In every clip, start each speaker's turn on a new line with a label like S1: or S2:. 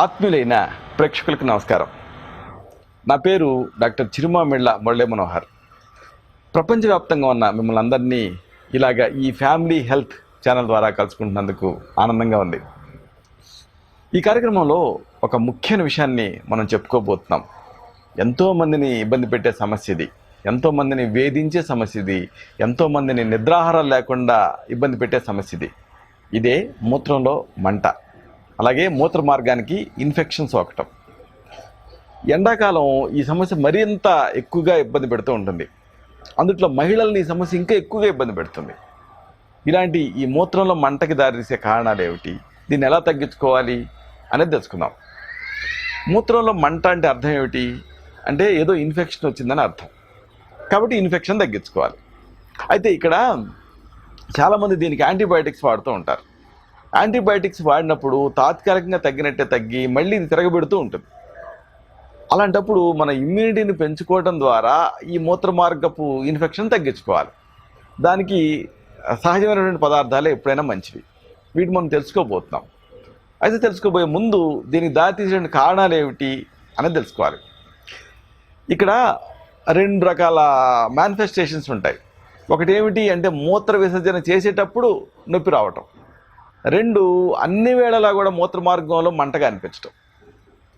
S1: ఆత్మీయులైన ప్రేక్షకులకు నమస్కారం. నా పేరు డాక్టర్ చిరుమామిళ్ళ మురళీ మనోహర్. ప్రపంచవ్యాప్తంగా ఉన్న మిమ్మల్ని అందరినీ ఇలాగ ఈ ఫ్యామిలీ హెల్త్ ఛానల్ ద్వారా కలుసుకుంటున్నందుకు ఆనందంగా ఉంది. ఈ కార్యక్రమంలో ఒక ముఖ్యమైన విషయాన్ని మనం చెప్పుకోబోతున్నాం. ఎంతోమందిని ఇబ్బంది పెట్టే సమస్య ఇది. ఎంతోమందిని వేధించే సమస్య ఇది. ఎంతోమందిని నిద్రాహారాలు లేకుండా ఇబ్బంది పెట్టే సమస్య ఇది. ఇదే మూత్రంలో మంట. అలాగే మూత్ర మార్గానికి ఇన్ఫెక్షన్ సోకటం ఎండాకాలం ఈ సమస్య మరింత ఎక్కువగా ఇబ్బంది పెడుతూ ఉంటుంది. అందుట్లో మహిళల్ని ఈ సమస్య ఇంకా ఎక్కువగా ఇబ్బంది పెడుతుంది. ఇలాంటి ఈ మూత్రంలో మంటకి దారితీసే కారణాలు ఏమిటి? దీన్ని ఎలా తగ్గించుకోవాలి అనేది తెలుసుకుందాం. మూత్రంలో మంట అంటే అర్థం ఏమిటి? అంటే ఏదో ఇన్ఫెక్షన్ వచ్చిందని అర్థం. కాబట్టి ఇన్ఫెక్షన్ తగ్గించుకోవాలి. అయితే ఇక్కడ చాలామంది దీనికి యాంటీబయాటిక్స్ వాడుతూ ఉంటారు. యాంటీబయాటిక్స్ వాడినప్పుడు తాత్కాలికంగా తగ్గినట్టే తగ్గి మళ్ళీ ఇది తిరగబెడుతూ ఉంటుంది. అలాంటప్పుడు మన ఇమ్యూనిటీని పెంచుకోవడం ద్వారా ఈ మూత్ర మార్గపు ఇన్ఫెక్షన్ తగ్గించుకోవాలి. దానికి సహజమైనటువంటి పదార్థాలే ఎప్పుడైనా మంచివి. వీటి మనం తెలుసుకోబోతున్నాం. అయితే తెలుసుకోబోయే ముందు దీనికి దారితీసే కారణాలు ఏమిటి అనేది తెలుసుకోవాలి. ఇక్కడ రెండు రకాల మేనిఫెస్టేషన్స్ ఉంటాయి. ఒకటి ఏమిటి అంటే మూత్ర విసర్జన చేసేటప్పుడు నొప్పి రావటం. రెండు అన్ని వేళలా కూడా మూత్ర మార్గంలో మంటగా అనిపించటం.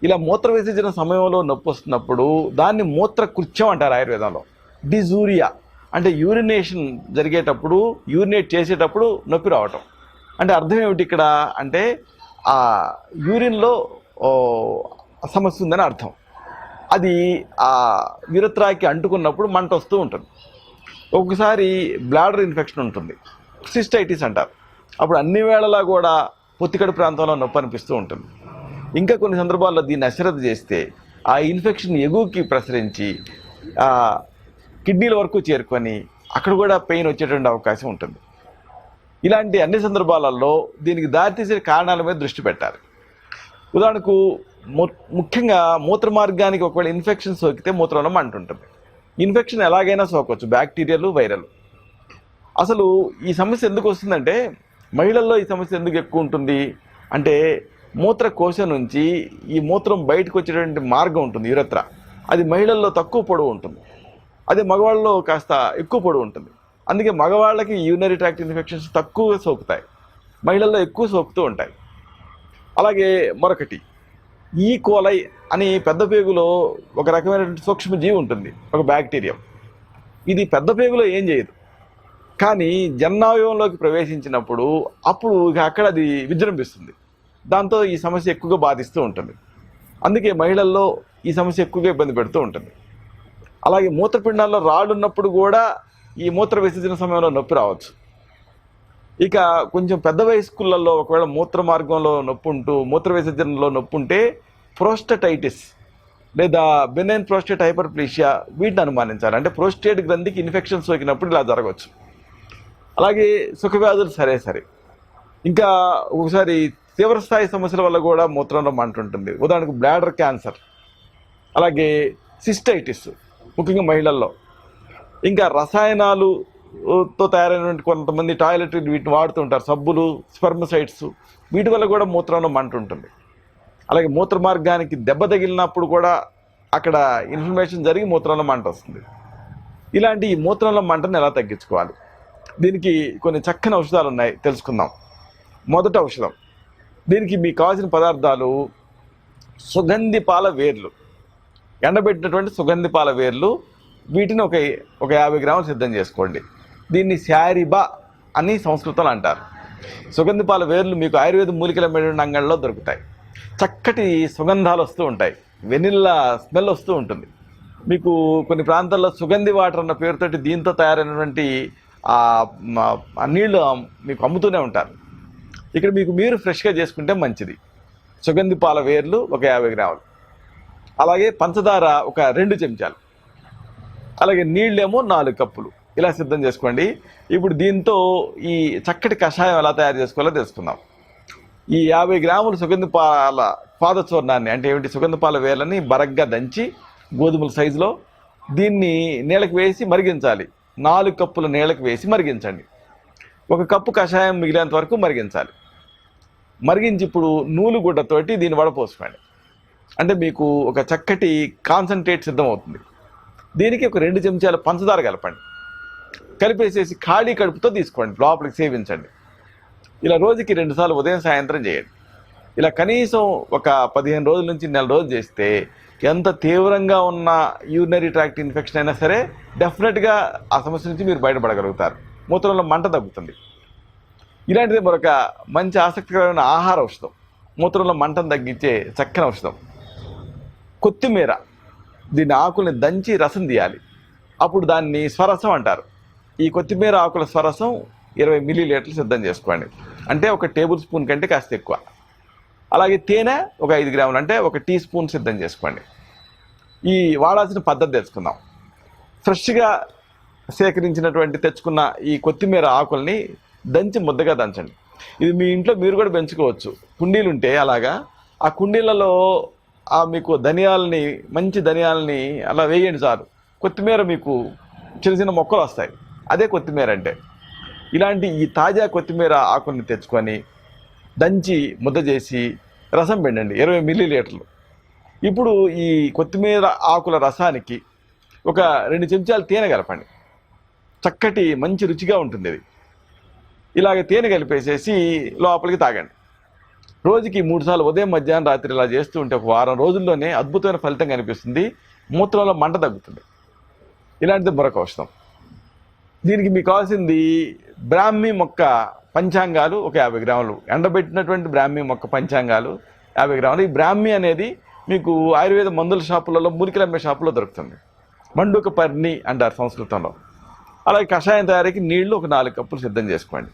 S1: ఇలా మూత్ర విసర్జన సమయంలో నొప్పి వస్తున్నప్పుడు దాన్ని మూత్ర కృత్యం అంటారు ఆయుర్వేదంలో. డిజూరియా అంటే యూరినేషన్ జరిగేటప్పుడు యూరినేట్ చేసేటప్పుడు నొప్పి రావటం. అంటే అర్థం ఏమిటి ఇక్కడ అంటే ఆ యూరిన్లో సమస్య ఉందని అర్థం. అది ఆ యురత్రాకి అంటుకున్నప్పుడు మంట వస్తూ ఉంటుంది. ఒక్కొక్కసారి బ్లాడర్ ఇన్ఫెక్షన్ ఉంటుంది. సిస్టైటిస్ అంటారు. అప్పుడు అన్ని వేళలా కూడా పొత్తికడు ప్రాంతంలో నొప్పి అనిపిస్తూ ఉంటుంది. ఇంకా కొన్ని సందర్భాల్లో దీన్ని అశ్రద్ధ చేస్తే ఆ ఇన్ఫెక్షన్ ఎగువకి ప్రసరించి కిడ్నీల వరకు చేరుకొని అక్కడ కూడా పెయిన్ వచ్చేటువంటి అవకాశం ఉంటుంది. ఇలాంటి అన్ని సందర్భాలలో దీనికి దారితీసే కారణాల మీద దృష్టి పెట్టాలి. ఉదాహరణకు ము- ముఖ్యంగా మూత్ర మార్గానికి ఒకవేళ ఇన్ఫెక్షన్ సోకితే మూత్రంలో మంటుంటుంది ఇన్ఫెక్షన్ ఎలాగైనా సోకొచ్చు బ్యాక్టీరియాలు వైరల్. అసలు ఈ సమస్య ఎందుకు వస్తుందంటే మహిళల్లో ఈ సమస్య ఎందుకు ఎక్కువ ఉంటుంది? అంటే మూత్రకోశం నుంచి ఈ మూత్రం బయటకు వచ్చేటువంటి మార్గం ఉంటుంది యురత్ర. అది మహిళల్లో తక్కువ పొడవు ఉంటుంది. అదే మగవాళ్ళలో కాస్త ఎక్కువ పొడవు ఉంటుంది. అందుకే మగవాళ్ళకి యూనరీ ట్రాక్ట్ ఇన్ఫెక్షన్స్ తక్కువ సోకుతాయి. మహిళల్లో ఎక్కువ సోకుతూ ఉంటాయి. అలాగే మరొకటి e. ఈ కోలై అని పెద్ద పేగులో ఒక రకమైనటువంటి సూక్ష్మజీవి ఉంటుంది ఒక బ్యాక్టీరియం ఇది పెద్ద పేగులో ఏం చేయదు. కానీ జన్నావయంలోకి ప్రవేశించినప్పుడు అప్పుడు ఇక అక్కడ అది విజృంభిస్తుంది. దాంతో ఈ సమస్య ఎక్కువగా బాధిస్తూ ఉంటుంది. అందుకే మహిళల్లో ఈ సమస్య ఎక్కువగా ఇబ్బంది పెడుతూ ఉంటుంది. అలాగే మూత్రపిండాల్లో రాళ్ళు ఉన్నప్పుడు కూడా ఈ మూత్ర విసర్జన సమయంలో నొప్పి రావచ్చు. ఇక కొంచెం పెద్ద వయస్కులలో ఒకవేళ మూత్ర మార్గంలో నొప్పి ఉంటూ మూత్ర విసర్జనలో నొప్పి ఉంటే ప్రోస్టటైటిస్ లేదా బెనైన్ ప్రోస్టేట్ హైపర్ప్లీషియా వీటిని అనుమానించాలి. అంటే ప్రోస్టేట్ గ్రంథికి ఇన్ఫెక్షన్ సోకినప్పుడు ఇలా జరగవచ్చు. అలాగే సుఖవ్యాధులు సరే సరే. ఇంకా ఒకసారి తీవ్రస్థాయి సమస్యల వల్ల కూడా మూత్రంలో మంట ఉంటుంది ఉదాహరణకు బ్లాడర్ క్యాన్సర్ అలాగే సిస్టైటిస్ ముఖ్యంగా మహిళల్లో. ఇంకా రసాయనాలు తో తయారైనటువంటి కొంతమంది టాయిలెట్ వీటిని వాడుతుంటారు. సబ్బులు స్పెర్మసైడ్స్ వీటి వల్ల కూడా మూత్రంలో మంట ఉంటుంది అలాగే మూత్ర మార్గానికి దెబ్బ తగిలినప్పుడు కూడా అక్కడ ఇన్ఫర్మేషన్ జరిగి మూత్రంలో మంట వస్తుంది ఇలాంటి ఈ మూత్రంలో మంటను ఎలా తగ్గించుకోవాలి? దీనికి కొన్ని చక్కని ఔషధాలు ఉన్నాయి తెలుసుకుందాం. మొదట ఔషధం. దీనికి మీకు కావాల్సిన పదార్థాలు సుగంధి పాల వేర్లు. ఎండబెట్టినటువంటి సుగంధి పాల వేర్లు వీటిని ఒక ఒక యాభై గ్రాములు సిద్ధం చేసుకోండి. దీన్ని శారీబా అని సంస్కృతంలో అంటారు. సుగంధి పాల వేర్లు మీకు ఆయుర్వేద మూలికల మెడిన అంగంలో దొరుకుతాయి. చక్కటి సుగంధాలు వస్తూ ఉంటాయి. వెనిల్లా స్మెల్ వస్తూ ఉంటుంది. మీకు కొన్ని ప్రాంతాల్లో సుగంధి వాటర్ అన్న పేరుతోటి దీంతో తయారైనటువంటి ఆ మీకు అమ్ముతూనే ఉంటారు. ఇక్కడ మీకు మీరు ఫ్రెష్గా చేసుకుంటే మంచిది. సుగంధి పాల వేర్లు ఒక యాభై గ్రాములు. అలాగే పంచదార ఒక రెండు చెంచాలు. అలాగే నీళ్ళేమో నాలుగు కప్పులు. ఇలా సిద్ధం చేసుకోండి. ఇప్పుడు దీంతో ఈ చక్కటి కషాయం ఎలా తయారు చేసుకోవాలో తెలుసుకుందాం. ఈ యాభై గ్రాముల సుగంధ పాల పాదచూర్ణాన్ని అంటే ఏమిటి? సుగంధ పాల వేర్లని బరగ్గా దంచి గోధుమల సైజులో దీన్ని నీళ్ళకి వేసి మరిగించాలి. నాలుగు కప్పుల నీళ్ళకి వేసి మరిగించండి. ఒక కప్పు కషాయం మిగిలేంత వరకు మరిగించాలి. మరిగించి ఇప్పుడు నూలు గుడ్డతోటి దీన్ని వడపోసుకోండి. అంటే మీకు ఒక చక్కటి కాన్సన్ట్రేట్ సిద్ధమవుతుంది. దీనికి ఒక రెండు చెంచాల పంచదార కలపండి. కలిపేసేసి ఖాళీ కడుపుతో తీసుకోండి. లోపలికి సేవించండి. ఇలా రోజుకి రెండుసార్లు ఉదయం సాయంత్రం చేయండి. ఇలా కనీసం ఒక పదిహేను రోజుల నుంచి నెల రోజులు చేస్తే ఎంత తీవ్రంగా ఉన్న యూరినరీ ట్రాక్ట్ ఇన్ఫెక్షన్ అయినా సరే డెఫినెట్గా ఆ సమస్య నుంచి మీరు బయటపడగలుగుతారు. మూత్రంలో మంట తగ్గుతుంది. ఇలాంటిది మరొక మంచి ఆసక్తికరమైన ఆహార ఔషధం. మూత్రంలో మంటను తగ్గించే చక్కని ఔషధం. కొత్తిమీర దీని ఆకుల్ని దంచి రసం తీయాలి. అప్పుడు దాన్ని స్వరసం అంటారు. ఈ కొత్తిమీర ఆకుల స్వరసం ఇరవై మిల్లీ లీటర్లు సిద్ధం చేసుకోండి. అంటే ఒక టేబుల్ స్పూన్ కంటే కాస్త ఎక్కువ. అలాగే తేనె ఒక ఐదు గ్రాములు అంటే ఒక టీ స్పూన్ సిద్ధం చేసుకోండి. ఈ వాడాల్సిన పద్ధతి తెలుసుకుందాం. ఫ్రెష్గా సేకరించినటువంటి తెచ్చుకున్న ఈ కొత్తిమీర ఆకుల్ని దంచి ముద్దగా దంచండి. ఇది మీ ఇంట్లో మీరు కూడా పెంచుకోవచ్చు. కుండీలు ఉంటే అలాగా ఆ కుండీలలో ఆ మీకు ధనియాలని మంచి ధనియాలని అలా వేయండి చాలు. కొత్తిమీర మీకు చిన్న చిన్న మొక్కలు వస్తాయి. అదే కొత్తిమీర అంటే. ఇలాంటి ఈ తాజా కొత్తిమీర ఆకుల్ని తెచ్చుకొని దంచి ముద్ద చేసి రసం పిండండి ఇరవై మిల్లీ లీటర్లు ఇప్పుడు ఈ కొత్తిమీర ఆకుల రసానికి ఒక రెండు చెంచాలు తేనె కలపండి. చక్కటి మంచి రుచిగా ఉంటుంది ఇది ఇలాగ తేనె కలిపేసేసి లోపలికి తాగండి. రోజుకి మూడుసార్లు ఉదయం మధ్యాహ్నం రాత్రి ఇలా చేస్తూ ఉంటే ఒక వారం రోజుల్లోనే అద్భుతమైన ఫలితం కనిపిస్తుంది. మూత్రంలో మంట తగ్గుతుంది. ఇలాంటిది మరొక ఔషధం దీనికి మీకు కావాల్సింది బ్రాహ్మీ మొక్క పంచాంగాలు ఒక యాభై గ్రాములు. ఎండబెట్టినటువంటి బ్రాహ్మీ మొక్క పంచాంగాలు యాభై గ్రాములు. ఈ బ్రాహ్మీ అనేది మీకు ఆయుర్వేద మందుల షాపులలో మురికిలు అమ్మే షాపులో దొరుకుతుంది. మండుక పర్ణి అంటారు సంస్కృతంలో. అలాగే కషాయం తయారీకి నీళ్ళు ఒక నాలుగు కప్పులు సిద్ధం చేసుకోండి.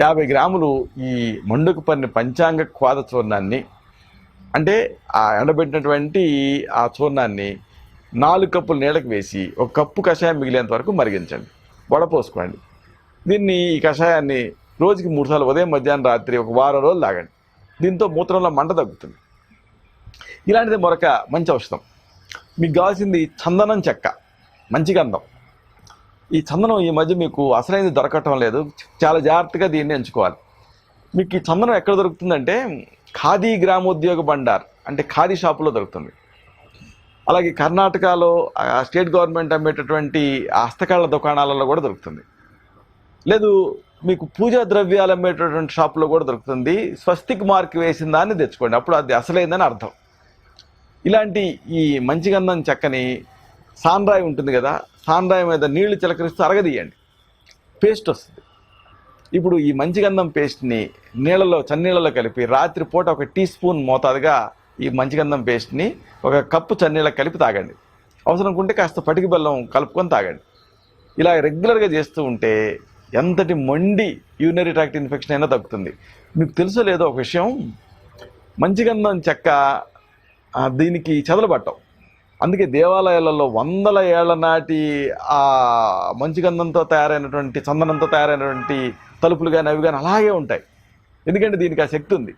S1: యాభై గ్రాములు ఈ మండుక పర్ణి పంచాంగ క్వాద చూర్ణాన్ని అంటే ఆ ఎండబెట్టినటువంటి ఆ చూర్ణాన్ని నాలుగు కప్పులు నీళ్ళకి వేసి ఒక కప్పు కషాయం మిగిలేంత వరకు మరిగించండి. వడపోసుకోండి. దీన్ని ఈ కషాయాన్ని రోజుకి మూడుసార్లు ఉదయం మధ్యాహ్నం రాత్రి ఒక వారం రోజులు తాగండి. దీంతో మూత్రంలో మంట తగ్గుతుంది. ఇలాంటిది మరొక మంచి ఔషధం. మీకు కావాల్సింది చందనం చెక్క. మంచి గంధం. ఈ చందనం ఈ మధ్య మీకు అసలైనది దొరకటం లేదు. చాలా జాగ్రత్తగా దీన్ని ఎంచుకోవాలి. మీకు ఈ చందనం ఎక్కడ దొరుకుతుందంటే ఖాదీ గ్రామోద్యోగ బండార్ అంటే ఖాదీ షాపులో దొరుకుతుంది. అలాగే కర్ణాటకలో స్టేట్ గవర్నమెంట్ అమ్మేటటువంటి హస్తకళ దుకాణాలలో కూడా దొరుకుతుంది. లేదు మీకు పూజా ద్రవ్యాలు అమ్మేటటువంటి షాప్లో కూడా దొరుకుతుంది. స్వస్తిక్ మార్క్ వేసిన దాన్ని తెచ్చుకోండి. అప్పుడు అది అసలైందని అర్థం. ఇలాంటి ఈ మంచి గంధం చెక్కని సాన్రాయి ఉంటుంది కదా సాన్రాయి మీద నీళ్ళు చిలకరిస్తూ అరగదీయండి. పేస్ట్ వస్తుంది. ఇప్పుడు ఈ మంచి గంధం పేస్ట్ని నీళ్ళలో చన్నీళ్ళలో కలిపి రాత్రిపూట ఒక టీ స్పూన్ మోతాదుగా ఈ మంచి గంధం పేస్ట్ని ఒక కప్పు చన్నీళ్ళ కలిపి తాగండి. అవసరం ఉంటే కాస్త పటికి బెల్లం కలుపుకొని తాగండి. ఇలా రెగ్యులర్గా చేస్తూ ఉంటే ఎంతటి మొండి యూరినరీ ట్రాక్ట్ ఇన్ఫెక్షన్ అయినా తగ్గుతుంది. మీకు తెలుసో లేదో ఒక విషయం? మంచి గంధం చెక్క దీనికి చెదలు అందుకే దేవాలయాలలో వందల ఏళ్ళ నాటి ఆ మంచి గంధంతో తయారైనటువంటి చందనంతో తయారైనటువంటి తలుపులు కానీ అవి కానీ అలాగే ఉంటాయి. ఎందుకంటే దీనికి ఆ శక్తి ఉంది.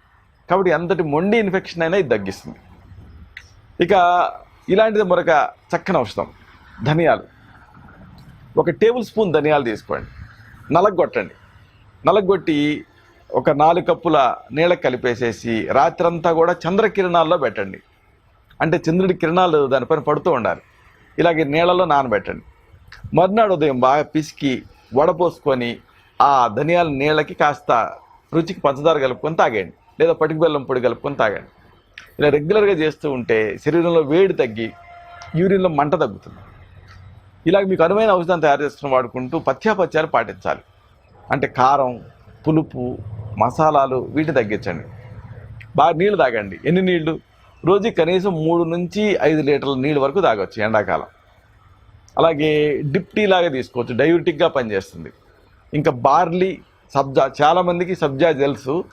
S1: కాబట్టి ఎంతటి మొండి ఇన్ఫెక్షన్ అయినా ఇది తగ్గిస్తుంది. ఇక ఇలాంటిది మరొక చక్కని ఔషధం ధనియాలు. ఒక టేబుల్ స్పూన్ ధనియాలు తీసుకోండి. నలగొట్టండి. నలగొట్టి ఒక నాలుగు కప్పుల నీళ్ళకి కలిపేసేసి రాత్రంతా కూడా చంద్రకిరణాల్లో పెట్టండి. అంటే చంద్రుడి కిరణాలు దానిపైన పడుతూ ఉండాలి. ఇలాగే నీళ్ళలో నానబెట్టండి. మర్నాడు ఉదయం బాగా పిసికి వడపోసుకొని ఆ ధనియాల నీళ్ళకి కాస్త రుచికి పంచదార కలుపుకొని తాగండి లేదా పటిక బెల్లం పొడి కలుపుకొని తాగండి. ఇలా రెగ్యులర్గా చేస్తూ ఉంటే శరీరంలో వేడి తగ్గి యూరిన్లో మంట తగ్గుతుంది. ఇలాగ మీకు అనువైన ఔషధం తయారు చేసుకుని వాడుకుంటూ పథ్యాపత్యాలు పాటించాలి. అంటే కారం పులుపు మసాలాలు వీటిని తగ్గించండి. బాగా నీళ్ళు తాగండి. ఎన్ని నీళ్ళు? రోజుకి కనీసం మూడు నుంచి ఐదు లీటర్ల నీళ్ళు వరకు తాగొచ్చు ఎండాకాలం. అలాగే డిప్టీ లాగా తీసుకోవచ్చు. డయూటిక్గా పనిచేస్తుంది. ఇంకా బార్లీ సబ్జా చాలామందికి సబ్జా తెలుసు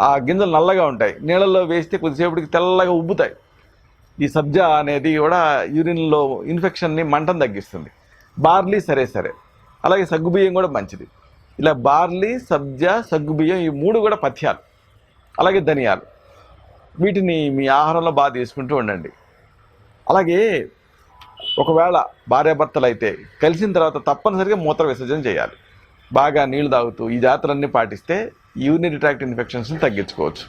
S1: ఆ గింజలు నల్లగా ఉంటాయి. నీళ్ళల్లో వేస్తే కొద్దిసేపటికి తెల్లగా ఉబ్బుతాయి. ఈ సబ్జా అనేది కూడా యూరిన్లో ఇన్ఫెక్షన్ని మంటను తగ్గిస్తుంది. బార్లీ సరే సరే. అలాగే సగ్గుబియ్యం కూడా మంచిది. ఇలా బార్లీ సబ్జా సగ్గుబియ్యం ఈ మూడు కూడా పథ్యాలు. అలాగే ధనియాలు. వీటిని మీ ఆహారంలో బాగా తీసుకుంటూ ఉండండి. అలాగే ఒకవేళ భార్యాభర్తలు అయితే కలిసిన తర్వాత తప్పనిసరిగా మూత్ర విసర్జన చేయాలి. బాగా నీళ్ళు తాగుతూ ఈ జాతరన్నీ పాటిస్తే యూరినరీ ట్రాక్ట్ ఇన్ఫెక్షన్స్ని తగ్గించుకోవచ్చు.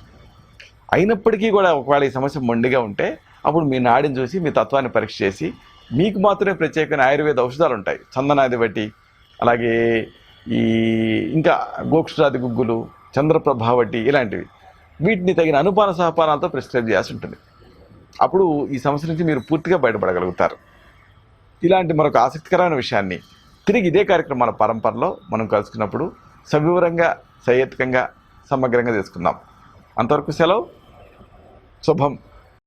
S1: అయినప్పటికీ కూడా ఒకవేళ ఈ సమస్య మొండిగా ఉంటే అప్పుడు మీ నాడిని చూసి మీ తత్వాన్ని పరీక్ష చేసి మీకు మాత్రమే ప్రత్యేకమైన ఆయుర్వేద ఔషధాలు ఉంటాయి. చందనాది బట్టి అలాగే ఈ ఇంకా గోక్షరాది గుగ్గులు చంద్రప్రభ వడ్డీ ఇలాంటివి. వీటిని తగిన అనుపాన సహపానాలతో ప్రిస్క్రైబ్ చేయాల్సి ఉంటుంది. అప్పుడు ఈ సమస్య నుంచి మీరు పూర్తిగా బయటపడగలుగుతారు. ఇలాంటి మరొక ఆసక్తికరమైన విషయాన్ని తిరిగి ఇదే కార్యక్రమాల పరంపరలో మనం కలుసుకున్నప్పుడు సవివరంగా సహేతుకంగా సమగ్రంగా తెలుసుకుందాం అంతవరకు సెలవు. శుభం.